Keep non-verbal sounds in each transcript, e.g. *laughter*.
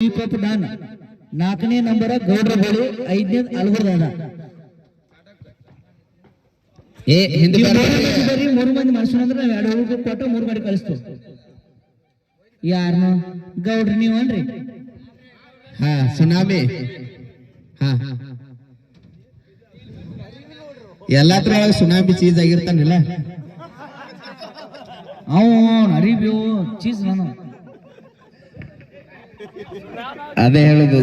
Deepak Don ನಾಲ್ಕನೇ number ಗೌಡ್ರ ಬಳಿ ಐದನೇ ಅಲ್ಬರ್ದ ಅದ ಏ ಈ ಬರ್ರಿ. ಮೂರು ಮಂದಿ ಮಾಡ್ಸೋಣ ಅಂದ್ರೆ ನಾವ್ ಎರಡು ಹುಡುಗ ಕೊಟ್ಟು ಮೂರು ಮಾಡಿ ಕಳಿಸ್ತು ಯಾರನು ಗೌಡ್ರಿ ನೀವನ್ರಿ ಹಾ ಸುನಾಮಿ ಹಾ ಎಲ್ಲಾದ್ರೊಳಗ ಸುನಾಮಿ ಚೀಸ್ ಆಗಿರ್ತಾನಿಲ್ಲ ಅವ್ ಅರಿಬ್ಯೋ ಚೀಸ್ ನಾನು ಅದೇ ಹೇಳುದು.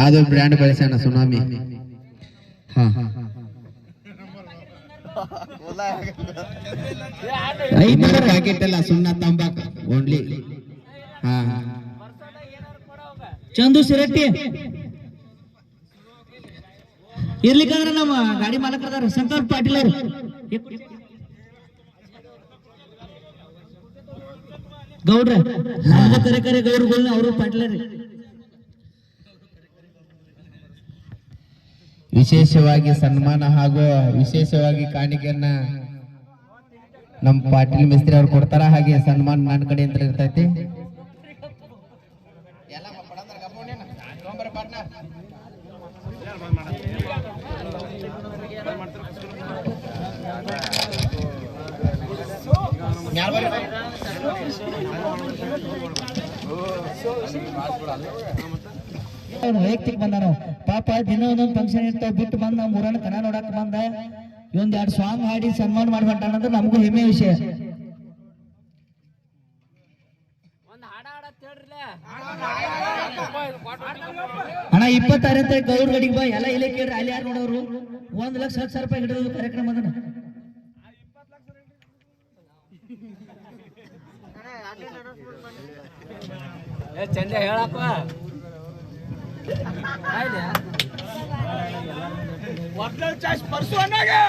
ಅದು ಬ್ರ್ಯಾಂಡ್ ಬೆಳೆಸೋಣ, ಸುನಾಮಿ. ಹಾ. ಐದು ಪ್ಯಾಕೆಟ್ ಅಲ್ಲ, ಸುಣ್ಣ ತಂಬಾಕ್. ಓನ್ಲಿ ಹಾ. ಚಂದು ಸಿರಟ್ಟಿ. ಇರ್ಲಿಕ್ಕಂದ್ರೆ ನಮ್ಮ ಗಾಡಿ ಮಾಲಕರದಾರ ಶಂಕರ್ ಪಾಟೀಲ್ ಅವರು. ಗೌಡ್ರ ನಮ್ಮ ಕರೆ ಕರೆ ಗೌಡ್ರುಗಳನ್ನ ಅವರು ಪಡ್ಲರಿ ವಿಶೇಷವಾಗಿ ಸನ್ಮಾನ ಹಾಗೂ ವಿಶೇಷವಾಗಿ ಕಾಣಿಕೆಯನ್ನ ನಮ್ಮ ಪಾಟೀಲ್ ಮಿಸ್ತ್ರಿ ಅವ್ರು ಕೊಡ್ತಾರ, ಹಾಗೆ ಸನ್ಮಾನ ನನ್ನ ಅಂತ ಇರ್ತೈತಿ. ವೈಯಕ್ತಿಕ ಬಂದಾನ. ಪಾಪ ದಿನ ಒಂದೊಂದು ಫಂಕ್ಷನ್ ಇರ್ತಾವ ಬಿಟ್ಟು ಬಂದ ನಮ್ಮ ಊರನ್ನ ಕಣ ನೋಡಕ್ ಬಂದ. ಇವೊಂದ್ ಎರಡು ಸಾಂಗ್ ಹಾಡಿ ಸನ್ಮಾನ ಮಾಡ್ಬಿಟ್ಟಾನಂದ್ರೆ ನಮಗೂ ಹೆಮ್ಮೆ ವಿಷಯ. ಅಣ್ಣ ಇಪ್ಪತ್ತಾರನೇ ಅಂತ ಗೌರ್ ಗಡಿಗೆ ಬಾ ಎಲ್ಲ ಇಲ್ಲೇ ಕೇಳ್ರಿ ಅಲ್ಲಿ ಯಾರು ನೋಡೋರು? ಒಂದ್ ಲಕ್ಷ ಹತ್ತು ಸಾವಿರ ರೂಪಾಯಿ ಹಿಡಿದು ಕಾರ್ಯಕ್ರಮ ಅದನ್ನ ಚಂದ ಹೇಳಪ್ಪ ಚಾಯ್ಸ್ ಪರ್ಸು ಅನ್ನಗೆ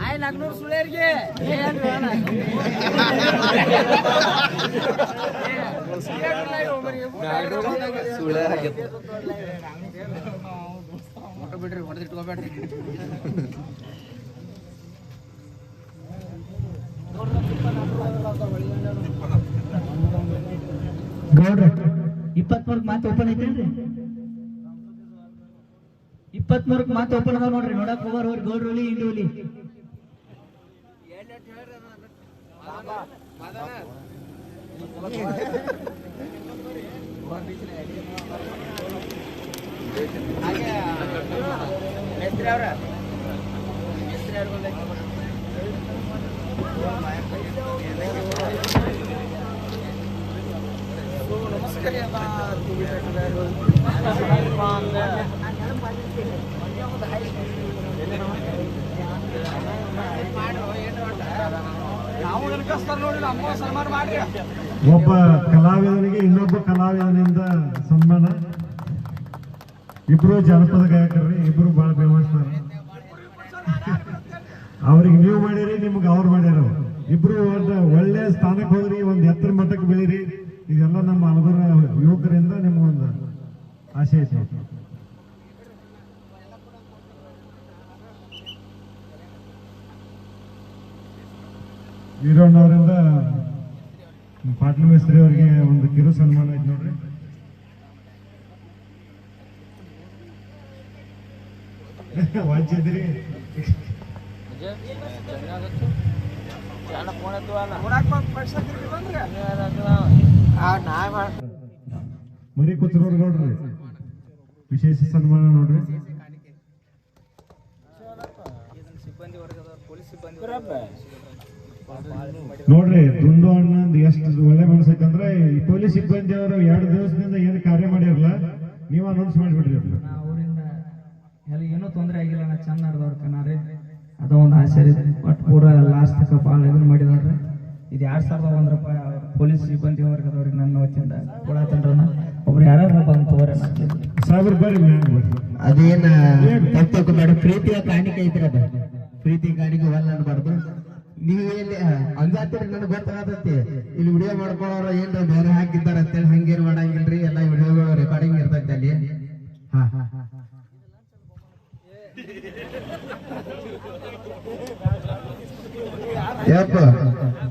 ಆಯ್ ನಾಗ್ನೂರು ಸುಳ್ಯರಿಗೆ ಬಿಡ್ರಿ ಹೊಡೆದಿಟ್ಕೋಬೇಡ್ರಿ ಗೌಡ್ರ, ಇಪ್ಪತ್ಮೂರಕ್ ಮಾತು ಓಪನ್ ಐತೇನ್ರಿ ಇಪ್ಪತ್ಮೂರಕ್ ಮಾತು ಓಪನ್ ಅದಾವ ನೋಡ್ರಿ, ನೋಡಕ್ ಹೋಗೋರ್ ಅವ್ರಿ ಗೌಡ್ರ ಹುಲಿ ಇಂಡಿ ಹುಲಿ. ಮೇಸ್ತ್ರಿ ಅವ್ರ ಮೇಸ್ತ್ರಿ ಅವ್ರ ನಮಸ್ಕಾರ ನಾವು ನೆನಪಿಸ್ತಾರ ನೋಡಿ ನಮ್ಮ ಸನ್ಮಾನ ಮಾಡ್ರಿ ಒಬ್ಬ ಕಲಾವಿದನಿಗೆ ಇನ್ನೊಬ್ಬ ಕಲಾವಿದನಿಂದ ಸನ್ಮಾನ. ಇಬ್ರು ಜನಪದ ಗಾಯಕರ್ರಿ ಇಬ್ರು ಬಹಳ ಫೇಮಸ್ ಅವ್ರಿಗೆ ನೀವು ಮಾಡಿರಿ, ನಿಮ್ಗೆ ಅವ್ರು ಮಾಡ್ಯಾರ. ಇಬ್ರು ಒಳ್ಳೆ ಸ್ಥಾನಕ್ಕೆ ಹೋದ್ರಿ, ಒಂದು ಎತ್ತರ ಮಟ್ಟಕ್ಕೆ ಬೆಳೀರಿ. ಇದೆಲ್ಲ ನಮ್ಮ ಹಲವಾರು ಯುವಕರಿಂದ ಒಂದು ಆಸೆ ಇತ್ತು ವೀರಣ್ಣವರಿಂದ ಪಾಟ್ಲ ಮೇಸ್ತ್ರಿ ಅವರಿಗೆ ಒಂದು ಕಿರು ಸನ್ಮಾನ ಐತೆ ನೋಡ್ರಿ. *laughs* ಮರಿ ಕುತ್ರೂರ್ ನೋಡ್ರಿ ವಿಶೇಷ ಸನ್ಮಾನ ನೋಡ್ರಿ. ನೋಡ್ರಿ ದುಂಡು ಅಣ್ಣ ಎಷ್ಟು ಒಳ್ಳೆ ಮನಸ್ಸೈತಂದ್ರೆ ಈ ಪೊಲೀಸ್ ಸಿಬ್ಬಂದಿ ಅವರು ಎರಡು ದಿವಸದಿಂದ ಏನು ಕಾರ್ಯ ಮಾಡಿರಲ್ಲ ನೀವು ಅನೌನ್ಸ್ ಮಾಡಿಬಿಡ್ರಿ. ಅವರಿಂದ ಎಲ್ಲ ಏನೂ ತೊಂದರೆ ಆಗಿಲ್ಲ ನಾ ಚಂದ ನಡೆದವ್ರ ಕನಾರಿ ಅದ ಒಂದು ಆಸೆ ರೀ. ಬಟ್ ಪೂರಾ ಲಾಸ್ಟ್ ತನಕ ಭಾಳ ಇದನ್ನ ಮಾಡಿದಾರೆ ಇದು ಎರಡ್ ಸಾವಿರದ ಒಂದ್ ರೂಪಾಯಿ ಅವ್ರ ಪೊಲೀಸ್ ಸಿಬ್ಬಂದಿ ವರ್ಗದವ್ರಿಗೆ ನನ್ನ ವತಿಯಿಂದ. ಕೊಡತ್ತನ್ರನ ಒಬ್ರು ಯಾರು ಬಂದು ಬರ್ರಿ ಅದೇನ ತಪ್ಪು ಪ್ರೀತಿಯ ಕಾಣಿಕೆ ಐತ್ರಿ ಅದ. ಪ್ರೀತಿ ಕಾಣಿಕೆ ಒಲ್ಲ ಅನ್ಬಾರ್ದು. ನೀವು ಎಲ್ಲಿ ಅಂಜಾತಿರಿ ನನಗೆ ಗೊತ್ತಾಗತೈತಿ ಇಲ್ಲಿ ವಿಡಿಯೋ ಮಾಡ್ಕೊಳ್ಳೋರು ಏನ್ರ ಬೇರೆ ಹಾಕಿದ್ದಾರ ಅಂತೇಳಿ ಹಂಗೇನು ಮಾಡಂಗಿಲ್ರಿ? ಎಲ್ಲ ವಿಡಿಯೋಗಳು ರೆಕಾರ್ಡಿಂಗ್ ಇರ್ತೈತಿ ಅಲ್ಲಿ. ಹಾ. ಯಪ್ಪ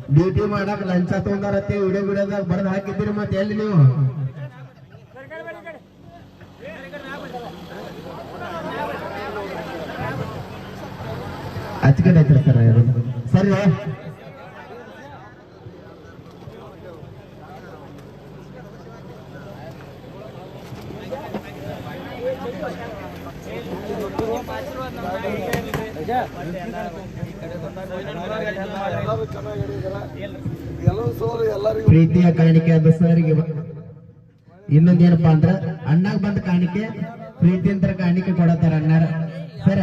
ड्युटी माडाक लंचा तोंडारा ते व्हिडिओ व्हिडिओ बरं हा किती मग त्याला नेऊ आजकडे सर सर ಪ್ರೀತಿಯ ಕಾಣಿಕೆ ಅದು ಸರ್ಗೆ ಇನ್ನೊಂದೇನಪ್ಪಾ ಅಂದ್ರ ಅಣ್ಣಾಗ ಬಂದ ಕಾಣಿಕೆ ಪ್ರೀತಿ ಅಂತ ಕಾಣಿಕೆ ಕೊಡತಾರ ಅಣ್ಣಾರ. ಸರ?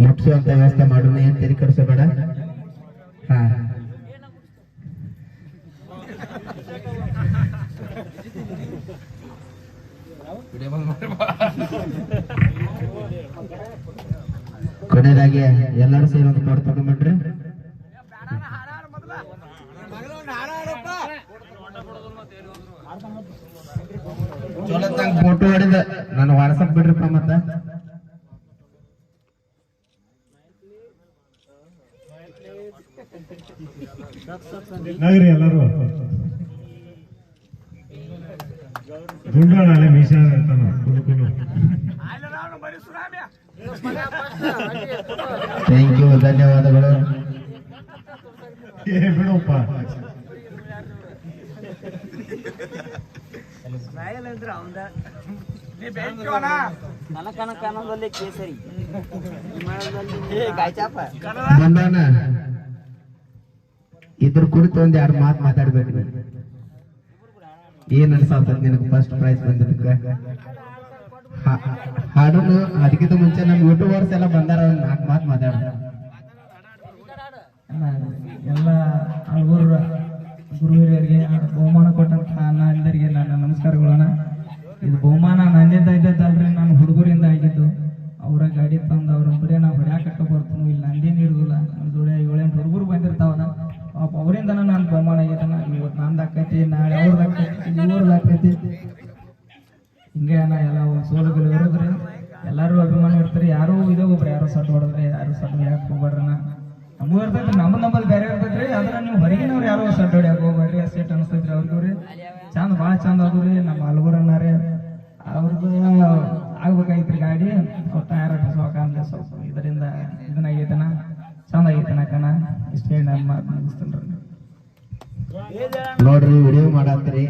ಮುಟ್ಸುವಂತ ವ್ಯವಸ್ಥೆ ಮಾಡೋಣ, ಏನ್ ತೆರಿ ಕಡಿಸಬೇಡ ಹಾ. ಕೊನೆಯದಾಗಿ ಎಲ್ಲರೂ ಸೇರಿ ಒಂದು ಫೋಟೋ ತಗೊಂಡ್ಬಿಟ್ರಿ ಫೋಟೋ ಹೊಡೆದ ನಾನು ವಾಟ್ಸಪ್ ಬಿಡ್ರಿಪ್ಪ ಮತ್ತ. ನಗರಿ ಎಲ್ಲರೂ. ಅಲ್ಲೇ ಮೀಸ ಇರ್ತಾನ ಥ್ಯಾಂಕ್ ಯು ಧನ್ಯವಾದಗಳು. ಏ ಬಿಡಪ್ಪ. ಕೇಸರಿ ಇದ್ರ ಕುರಿತು ಒಂದ್ ಎರಡು ಮಾತು ಮಾತಾಡ್ಬೇಕು. ಏನ್ ಅನ್ಸಾತ ನಿನಗೆ ಫಸ್ಟ್ ಪ್ರೈಸ್ ಬಂದಿದ್ದಕ್ಕ? ಹಾಡನ್ನು ಅದಕ್ಕಿಂತ ಮುಂಚೆ ನಮ್ ಯೂಟ್ಯೂಬರ್ಸ್ ಎಲ್ಲ ಬಂದಾರ ನಾಲ್ಕು ಮಾತು ಮಾತಾಡ. ಎಲ್ಲ ಹಲವಾರು ಗುರು ಹಿರಿಯರಿಗೆ ಬಹುಮಾನ ಕೊಟ್ಟಂತ ಎಲ್ಲರಿಗೆ ನನ್ನ ನಮಸ್ಕಾರಗಳನ್ನ ಇದು ಬಹುಮಾನ ನನ್ನಿಂದ ಇದ್ದಲ್ರಿ ನಾನು ಹುಡುಗರಿಂದ ಆಗಿದ್ದು. ಅವರ ಗಾಡಿ ತಂದು ಅವ್ರ ಬರೀ ನಾವು ಹೊಡ್ಯಾಕಟ್ಟ ಬರ್ತೀನಿ ಇಲ್ಲಿ ನಂದೇನು ಇರುದಿಲ್ಲ ಜೋಡಿ ಏಳೆಂಟು ಹುಡುಗರು ಬಂದಿರ್ತಾವನ ಪಾಪ ಅವರಿಂದ ನಾನು ಬಹುಮಾನ ಆಗಿದ್ದಾನ ಇವತ್ತು ನಂದು ಆಕೈತಿ ನಾಳೆ ಇವ್ರದ್ದು ಆಕೈತಿ ಹಿಂಗೆ ನಾ ಎಲ್ಲ ಇರೋದ್ರಿ ಎಲ್ಲರೂ ಅಭಿಮಾನ ಇರ್ತಾರೆ. ಯಾರು ಇದೇ ಒಬ್ರು, ಯಾರು ಸಟ್ ಹೊಡೆದ್ರೆ, ಯಾರು ಸಟ್ ಹೊಡ್ಯಾಕ್ ಹೋಗ್ಬೇಡ್ರಿ ನಮಗೂ ಇರ್ತೈತಿ, ನಮ್ಮ ನಮ್ಮಲ್ಲಿ ಬೇರೆ ಇರ್ತೈತ್ರಿ. ಅದನ್ನ ನೀವು ಹೊರಗಿನವ್ರು ಯಾರು ಸಟ್ ಹೊಡ್ಯಾಕ್ ಹೋಗ್ಬೇಡ್ರಿ ಅಷ್ಟೇಟ್ ಅನಿಸ್ತೈತ್ರಿ ಅವ್ರಿಗೂ ರೀ. ಚಂದ, ಭಾಳ ಚಂದ ಅದು ರೀ. ನಮ್ಮ ಹಲವರನ್ನಾರೇ ಅವ್ರದ್ದು ಆಗ್ಬೇಕಾಗಿತ್ರಿ ಗಾಡಿ. ಅವ್ರ ಟಯರ್ ಅಂದ್ರೆ ಸ್ವಲ್ಪ. ಇದರಿಂದ ಇದನ್ನಾಗೈತನ ಚಂದ ಆಗೈತನ ಕಣ. ಇಷ್ಟೇ ಹೇಳಿ ಮಾತು ಮುಗಿಸ್ತೇನೆ ನೋಡ್ರಿ ವಿಡಿಯೋ ಮಾಡತ್ರಿ.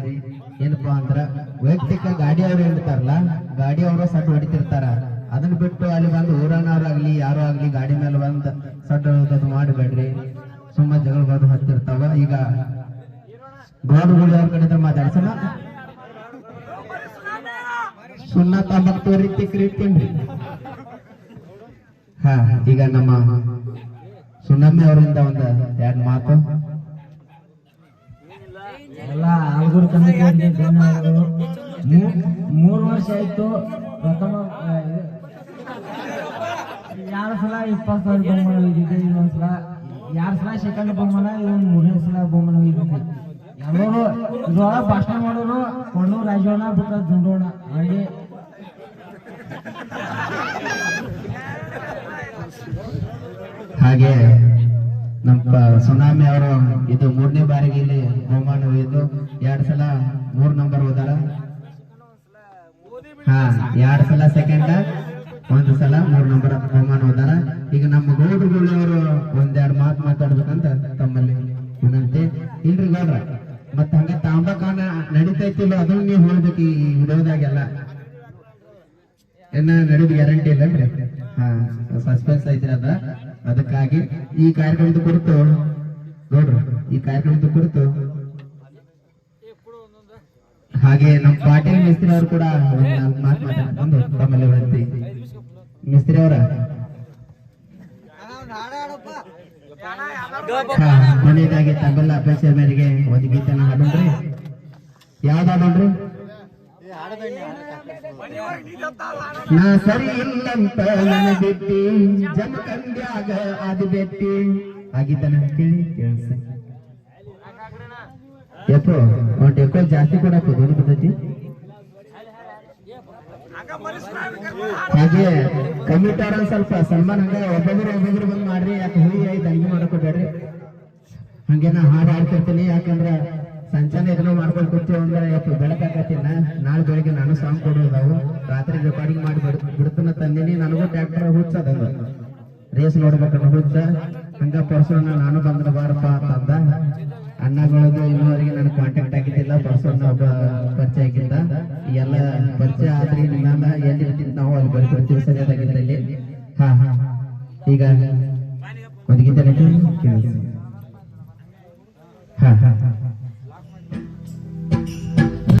ಏನಪ್ಪಾ ಅಂದ್ರ ವೈಯಕ್ತಿಕ ಗಾಡಿ ಅವ್ರು ಹೇಳ್ತಾರಲ್ಲ, ಗಾಡಿ ಅವರು ಸಡ್ ಹೊಡಿತಿರ್ತಾರ. ಅದನ್ನ ಬಿಟ್ಟು ಅಲ್ಲಿ ಬಂದು ಊರನವ್ರಾಗ್ಲಿ ಯಾರೋ ಆಗ್ಲಿ ಗಾಡಿ ಮೇಲೆ ಬಂದು ಹೊಡೆದು ಮಾಡಬೇಡ್ರಿ. ಸುಮ್ಮ ಜಗಳ ಬಂದು ಹತ್ತಿರ್ತಾವ. ಈಗ ಗೌಡ್ರುಗಳು ಅವ್ರ ಕಡೆ ಮಾತಾಡ್ಸೋಣ ಸುಣ್ಣ ತಾಂಬಕ್ ರೀತಿ ಕ್ರೀತೀನ್ರಿ ಹಾ, ಈಗ ನಮ್ಮ ಸುಣ್ಣಮ್ಮಿ ಅವರಿಂದ ಒಂದು ಎರಡು ಮಾತು. ಆಲ್ಗೂರು ಕಮಿಟಿಯವರಿಗೆ ಧನ್ಯವಾದಗಳು. ಮೂರು ವರ್ಷ ಆಯ್ತು ಪ್ರಥಮ ಯಾರ ಎರಡು ಸಲ ಇಪ್ಪತ್ತು ಸಾವಿರ ಬಹುಮಾನ ಒಯ್ದಿದ್ದೆ? ಇನ್ನೊಂದು ಸಲ. ಎರಡು ಸಲ ಸೆಕೆಂಡ್ ಬಹುಮಾನ? ಇನ್ನೊಂದು ಮೂರನೇ ಸಲ ಬಹುಮಾನ ಒಯ್ದಿದ್ದೆ. ಎಲ್ಲರೂ ಇದ್ರೊಳಗೆ ಭಾಷಣ ಮಾಡೋರು ಕೊಂಡೂರು ರಾಜೋಣ ಬಿಟ್ಟ ದುಂಡೋಣ. ಹಾಗೆ. ಸುನಾಮಿ ಅವರು ಇದು ಮೂರನೇ ಬಾರಿಗೆ ಇಲ್ಲಿ ಬಹುಮಾನ ಒಯ್ದು ಎರಡ್ ಸಲ ಮೂರ್ ನಂಬರ್ ಹೋದಾರ ಹಾ, ಎರಡ್ ಸಲ ಸೆಕೆಂಡ್ ಒಂದು ಸಲ ಮೂರ್ ನಂಬರ್ ಬಹುಮಾನ ಹೋದಾರ ಈಗ ನಮ್ಮ ಗೌಡ್ರುಗಳು ಅವರು ಒಂದೆರಡು ಮಾತು ಮಾತಾಡ್ಬೇಕಂತ ತಮ್ಮಲ್ಲಿ ವಿನಂತಿ. ಇಲ್ರಿ ಗೌಡ್ರ, ಮತ್ತ ಹಂಗ ತಾಂಬಕಾನ ನಡೀತೈತಿಲ್ಲ ಅದನ್ನ ನೀವು ಹೇಳ್ಬೇಕು ಈ ವಿಡಿಯೋದಾಗೆಲ್ಲ ಏನ ನಡೀದು ಗ್ಯಾರಂಟಿ ಇಲ್ಲನ್ರಿ. ಹಾ ಸಸ್ಪೆನ್ಸ್ ಐತ್ರಿ ಅದ. ಅದಕ್ಕಾಗಿ ಈ ಕಾರ್ಯಕ್ರಮದ ಕುರಿತು, ನೋಡ್ರಿ, ಈ ಕಾರ್ಯಕ್ರಮದ ಕುರಿತು ಹಾಗೆ ನಮ್ಮ ಪಾಟೀಲ್ ಮಿಸ್ತ್ರಿ ಅವರು ಕೂಡ ನಾಲ್ಕು ಮಾತು ಮಿಸ್ತ್ರಿ ಅವರ? ಕೊನೆಯದಾಗಿ ತಮ್ಮೆಲ್ಲ ಅಭ್ಯಾಸ ಮೇರೆಗೆ ಒಂದು ಗೀತೆ ಹಾಡೋಣ್ರಿ. ಯಾವ್ದು ಹಾಡೋಣ್ರಿ? ನಾ ಸರಿ ಇಲ್ಲಂತ ನನ್ನ ಬಿಟ್ಟಿ ಜಮಖಂಡ್ಯಾಗ ಅದು ಬೆಟ್ಟಿ. ಆಗಿದ್ದನ ಕೇಳಿ ಕೇಳಿಸ. ಎಪ್ಪೋ, ಒಂದ್ ಟೆಕೋ ಜಾಸ್ತಿ ಕೊಡಕ್ ದೊಡ್ಡ ಬರ್ತೈತಿ? ಹಾಗೆ ಕಮಿಟಾರ ಸ್ವಲ್ಪ ಸನ್ಮಾನ ಹಂಗ, ಒಬ್ಬೊಬ್ರು ಒಬ್ಬೊಬ್ರು ಬಂದ್ ಮಾಡ್ರಿ, ಯಾಕೆ ಹುಳಿ ಆಯ್ತು, ಅಡಿಗೆ ಮಾಡಕ್ ಹೋಗ್ಬೇಡ್ರಿ. ಹಂಗೆ ನಾ ಹಾಡು ಹಾಡ್ತಿರ್ತೀನಿ, ಯಾಕಂದ್ರ ಸಂಚಾನ ಇದನ್ನ ಮಾಡ್ಕೊಂಡು ಕೂತೀವಿ ಅಂದ್ರೆ ಇವತ್ತು ಬೆಳಕಾಕತ್ತಿನ ನಾಳೆ ಬೆಳಿಗ್ಗೆ ನಾನು ಸಾಂಗ್ ಕೊಡೋದಾವು ರಾತ್ರಿ ರೆಕಾರ್ಡಿಂಗ್ ಮಾಡಿ ಬಿಡ್- ಬಿಡ್ತನ ತಂದಿನಿ. ನನಗೂ ಟ್ರ್ಯಾಕ್ಟರ್ ಹುಚ್ಚದ ರೇಸ್ ನೋಡ್ಬೇಕನ್ನ ಹುಚ್ಚ. ಹಂಗ ಪರ್ಸೋಣ ನಾನು ಬಂದ್ರ ಬಾರಪ್ಪ ಅಂತಂದ. ಅಣ್ಣಗಳದು ಇನ್ನೂವರೆಗೆ ನನಗೆ ಕಾಂಟ್ಯಾಕ್ಟ್ ಆಗಿದ್ದಿಲ್ಲ. ಪರ್ಸೋಣ ಒಬ್ಬ ಪರಿಚಯ ಆಗಿದ್ದ. ಎಲ್ಲ ಪರಿಚಯ ಆದ್ರಿ ನಾನು ಎಲ್ಲಿ ನಾವು ಅಲ್ಲಿ ಬರ್ಕೊಡ್ತೀವಿ ಸರಿಯಾದಾಗಿದ್ದಲ್ಲಿ ಹಾ ಹಾ. ಈಗ